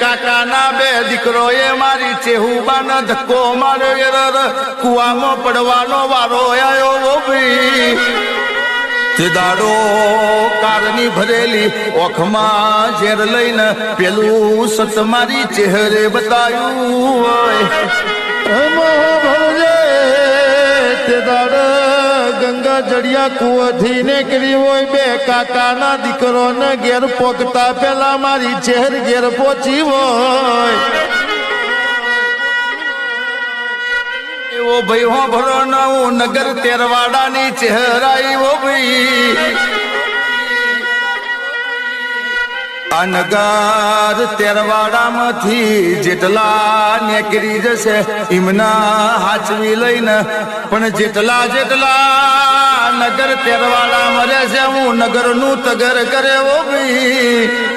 કાકાના બે દીકરો એ મારી ચેહુબાને ધક્કો માર્યો કુવામાં પડવાનો વારો આવ્યો ભાઈ દાડો કારની ભરેલી ઓખમાં ઝેર લઈને પેલું સત મારી ચહેરે બતાવ્યું હોય. ગંગા જડિયા કુવાથી નીકળી હોય બે કાકાના દીકરોને ઘેર પોકતા પેલા મારી ચહેર ઘેર પહોંચી હોય. એવો ભાઈ હો ભરો નવું નગર તેરવાડાની ચહેરાઈ ઓ ભાઈ. આ નગર તેરવાડામાંથી જેટલા નીકળી જશે એમના હાચવી લઈને, પણ જેટલા જેટલા નગર તેરવાડામાં રહેશે, હું નગરનું તગર કરે ઓ ભાઈ